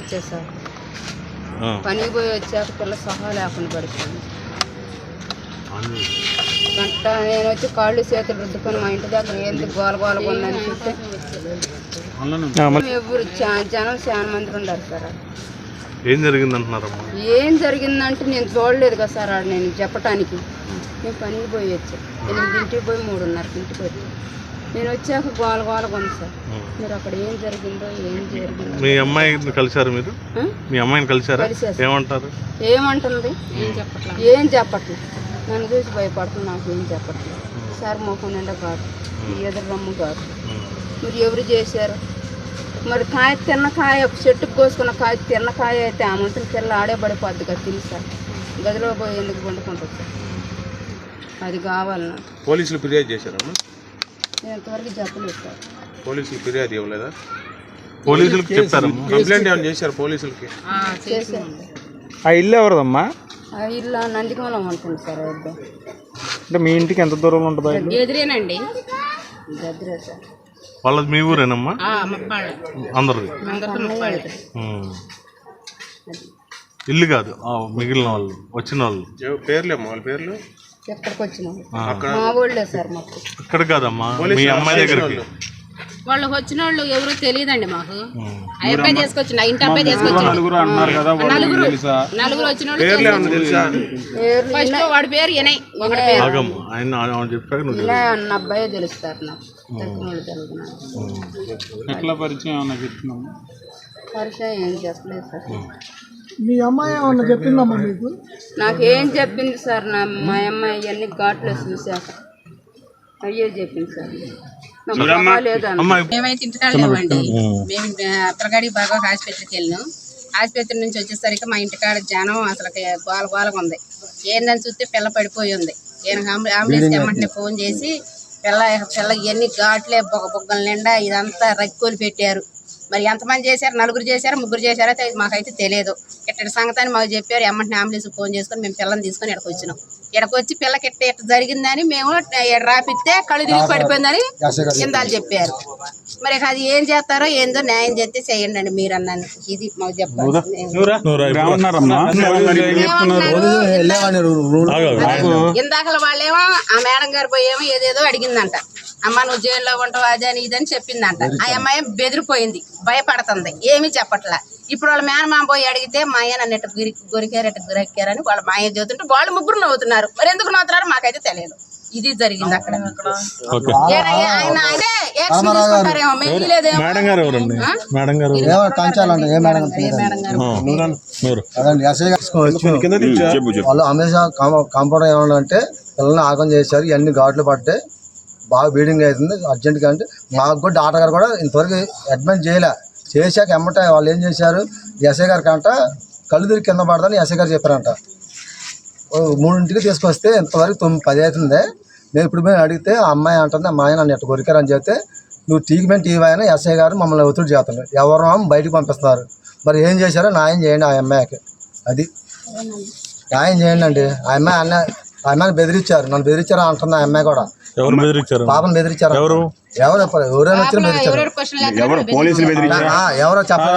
వచ్చా సార్. పనికి పోయి వచ్చాక పిల్ల సహా లేకుండా పడుతుంది గంట నేను వచ్చి కాళ్ళు చేతులు రుద్దుకొని మా ఇంటి దగ్గర ఏంది గోల గోల ఉందని మరి ఎవరు చా- జనం చాలా మంది ఉన్నారు సార్. ఏం జరిగింది అంటున్నారమ్మా ఏం జరిగిందంటే నేను చూడలేదు కదా సార్ ఆడ నేను చెప్పటానికి. నేను పనికి పోయి వచ్చా. ఎనిమిదింటికి పోయి మూడున్నరకి ఇంటికి వచ్చా. నేను వచ్చాక గోల గోలగా ఉంది సార్. మీరు అక్కడ ఏం జరిగిందో ఏం జరిగిందో. మీ అమ్మాయిని కలిశారు మీరు? మీ అమ్మాయిని కలిశారా. ఏమంటారు? ఏమంటుంది? ఏం చెప్పట్లేదు ఏం చెప్పట్లేదు నన్ను చూసి భయపడుతుంది నాకు ఏం చెప్పట్లేదు సార్ మొహం నిండా కాదు. ఈ ఎదురు రమ్ము కాదు. మరి ఎవరు చేశారు? మరి కాయ తిన్న కాయ ఒక చెట్టుకు కోసుకున్న కాయ తిన్న కాయ అయితే ఆ మంత్రి పిల్ల ఆడే పడిపోద్ది కదా తెలుసా గదిలో పోయి ఎందుకు వండుకుంటుంది సార్ అది కావాలి పోలీసులు ఫిర్యాదు చేశారమ్మా నేను ఇంతవరకు చెప్పలేదు సార్ పోలీసులు ఫిర్యాదు ఇవ్వలేదా? పోలీసులకు చెప్పారమ్మా కంప్లైంట్ ఏమైనా చేశారు పోలీసులకి? చేశాను ఆ ఇల్లు ఎవరిదమ్మా? ఆ ఇల్లు నందికమలం ఉంటుంది సార్ వద్ద అంటే మీ ఇంటికి ఎంత దూరంలో ఉంటుంది ఆ ఇల్లు? ఎదురేనండి. సార్. వాళ్ళది మీ ఊరేనమ్మా? అందరిది? అందరికీ ఉమ్. ఇల్లు కాదు. ఆ, మిగిలిన వాళ్ళు వచ్చిన వాళ్ళు. ఎవ- పేర్లేమ్మా వాళ్ళ పేర్లు? ఎక్కడికి వచ్చినాం. మా ఊళ్ళే సార్ మాకు. ఇక్కడ కాదమ్మా మీ అమ్మాయి దగ్గరికి. వాళ్ళు వచ్చిన వాళ్ళు ఎవరో తెలియదండి మాకు. అబ్బాయి తీసుకొచ్చిన ఇంటి అబ్బాయి తీసుకొచ్చిన. నలుగురు నలుగురు వచ్చిన వాళ్ళు ఫస్ట్ వాడి పేరు ఎనై ఒకటి ఇలా అన్న అబ్బాయే తెలుస్తారు నాకు. ఎట్లా పరిచయం ఏమన్నా చెప్తున్నాము పరిచయం ఏం చెప్పలేదు సార్. మీ అమ్మాయి ఏమన్నా చెప్పిందమ్మా మీకు? నాకేం చెప్పింది సార్ నా మా అమ్మాయి ఇవన్నీ ఘాట్లో చూశాక అయ్యే చెప్పింది సార్. మేమైతే ఇంటికాడ లేవండి మేము పిల్లగాడికి బాగా ఆసుపత్రికి వెళ్ళినాం ఆసుపత్రి నుంచి వచ్చేసరికి మా ఇంటికాడ జనం అసలు గోల గోలగా ఉంది. ఏందని చూస్తే పిల్ల పడిపోయి ఉంది. ఈయన అంబులెన్స్ ఎమ్మంటే ఫోన్ చేసి పిల్ల పిల్ల ఇవన్నీ ఘాట్లే బొగ్గ బొగ్గల నిండా ఇదంతా రక్కులు పెట్టారు. మరి ఎంతమంది చేశారు? నలుగురు చేశారు? ముగ్గురు చేశారో? మాకైతే తెలియదు ఇట్టడి సంగతి అని మాకు చెప్పారు. ఎమ్మంటే అంబులెన్స్ ఫోన్ చేసుకొని మేము పిల్లని తీసుకొని ఇక్కడికి వచ్చినాం. ఇక్కడికి వచ్చి పిల్లకి ఇట్ట ఇట్ట జరిగిందని మేము రాపిస్తే కళ్ళు తిరిగి పడిపోయిందని కిందాలు చెప్పారు. మరి అది ఏం చేస్తారో ఏందో న్యాయం చేస్తే చేయండి అండి మీరు అన్నాను. ఇది మాకు చెప్పాలి ఏమన్నారమ్మా? ఇందాకల వాళ్ళేమో ఆ మేడం గారు పోయేమో ఏదేదో అడిగిందంట. అమ్మ నువ్వు జైల్లో ఉంటావు అది అని ఇదని చెప్పిందంట. ఆ అమ్మాయి బెదిరిపోయింది భయపడుతుంది ఏమీ చెప్పట్లా. ఇప్పుడు వాళ్ళ మేనమామ పోయి అడిగితే మా అయ్య నన్ను ఇట్ట గురి గురికారు ఇట్ట గురక్కారని వాళ్ళ మా అయ్య చదువుతుంటే వాళ్ళు ముగ్గురు నవ్వుతున్నారు. మరి ఎందుకు నవ్వుతున్నారో? మాకైతే తెలియదు. ఇది జరిగింది అక్కడ. ఆయన ఆయనే యాక్షన్ తీసుకుంటారేమో మేము లేదేమో మేడం గారు ఎవరండి? మేడం గారు కంచాలండి. ఏ మేడం ఏ మేడం గారు? నూరు. అదండి. ఎస్ఐ వచ్చి వాళ్ళు అమెజా కాంపౌండర్ ఏమన్నా అంటే పిల్లల్ని ఆగం చేశారు. ఇవన్నీ ఘాట్లు పట్టాయి బాగా బీడింగ్ అవుతుంది. అర్జెంట్గా అంటే మాకు కూడా డాక్టర్ గారు కూడా ఇంతవరకు అడ్మిట్ చేయలే. చేశాక ఎమ్మట వాళ్ళు ఏం చేశారు? ఎస్ఐ గారి కంట కళ్ళు తిరిగి కింద పడదని ఎస్ఐ గారు చెప్పారంట. మూడింటికి తీసుకొస్తే ఇంతవరకు తొమ్మిది పది అవుతుంది. నేను ఇప్పుడు మేము అడిగితే ఆ అమ్మాయి అంటుంది అమ్మాయి నన్ను ఎట్ట కొరికారని చెప్తే నువ్వు ట్రీట్మెంట్ ఇవ్వని ఎస్ఐ గారు మమ్మల్ని ఒత్తిడి చేస్తున్నారు. ఎవరు బయటకు పంపిస్తున్నారు. మరి ఏం చేశారో న్యాయం చేయండి ఆ అమ్మాయికి. అది. న్యాయం చేయండి అండి. ఆ అమ్మాయి అన్న అమ్మాయిని బెదిరించారు. నన్ను బెదిరించారు అంటుంది ఆ అమ్మాయి కూడా. ఎవరు బెదిరించారు? పాపను బెదిరించారు? ఎవరు? ఎవరు ఎవరైనా వచ్చినా బెదిరించారు. లేక ఆ, ఎవరో చెప్పాలి